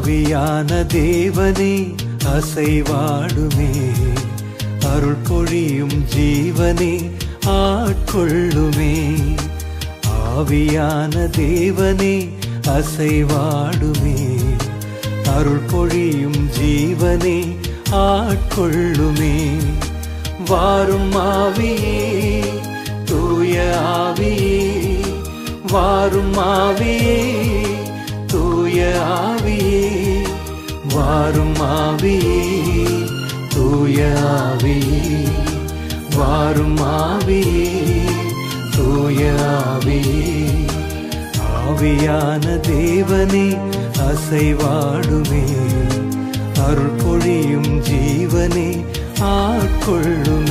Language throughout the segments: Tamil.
ஆவியான தேவனே அசைவாடுமே. அருள் பொழியும் ஜீவனே ஆட்கொள்ளுமே. ஆவியான தேவனே அசைவாடுமே. அருள் பொழியும் ஜீவனே ஆட்கொள்ளுமே. வாரும் ஆவியே தூய ஆவியே. வாரும் ஆவியே ஆவியே வாரும் ஆவியே தூய ஆவியே ஆவியான தேவனே அசைவாடுமே. அருள் பொழியும் ஜீவனே ஆட்கொள்ளுமே.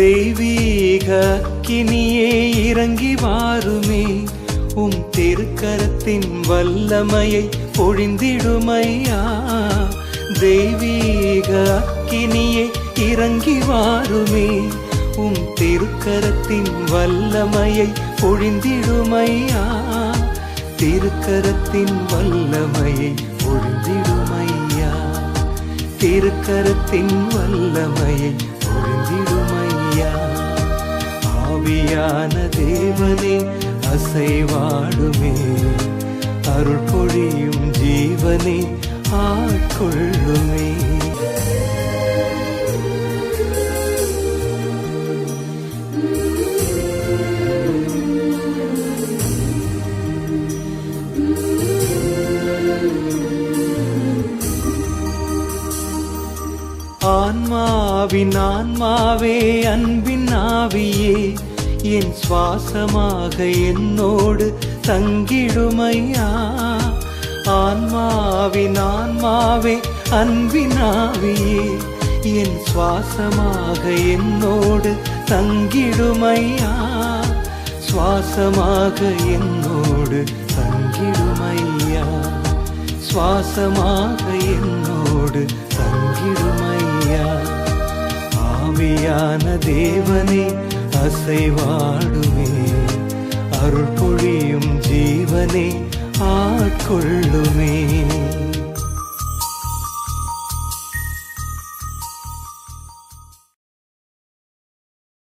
தெய்வீக கினியே இறங்கி வாருமே. உம் திருக்கரத்தின் வல்லமையை பொழிந்திடுமையா. தெய்வீக கினியே இறங்கி வாருமே. உம் திருக்கரத்தின் வல்லமையை பொழிந்திடுமையா. திருக்கரத்தின் வல்லமையை பொழிந்திடுமையா. திருக்கரத்தின் வல்லமையை பொழிந்திடுமையா ஆவியான தேவனே அசைவாடுமே அருள் பொழியும் ஜீவனே ஆட்கொள்ளுமே. ஆன்மாவின் ஆன்மாவே அன்பின் ஆவியே. என் சுவாசமாக என்னோடு தங்கிடுமையா? ஆன்மாவின் ஆன்மாவே அன்பினாவியே என் சுவாசமாக என்னோடு தங்கிடுமையா? சுவாசமாக என்னோடு தங்கிடுமையா? சுவாசமாக என்னோடு தங்கிடுமையா? ஆவியான தேவனே அசைவாடுமே அருள் பொழியும் ஜீவனே ஆட்கொள்ளுமே.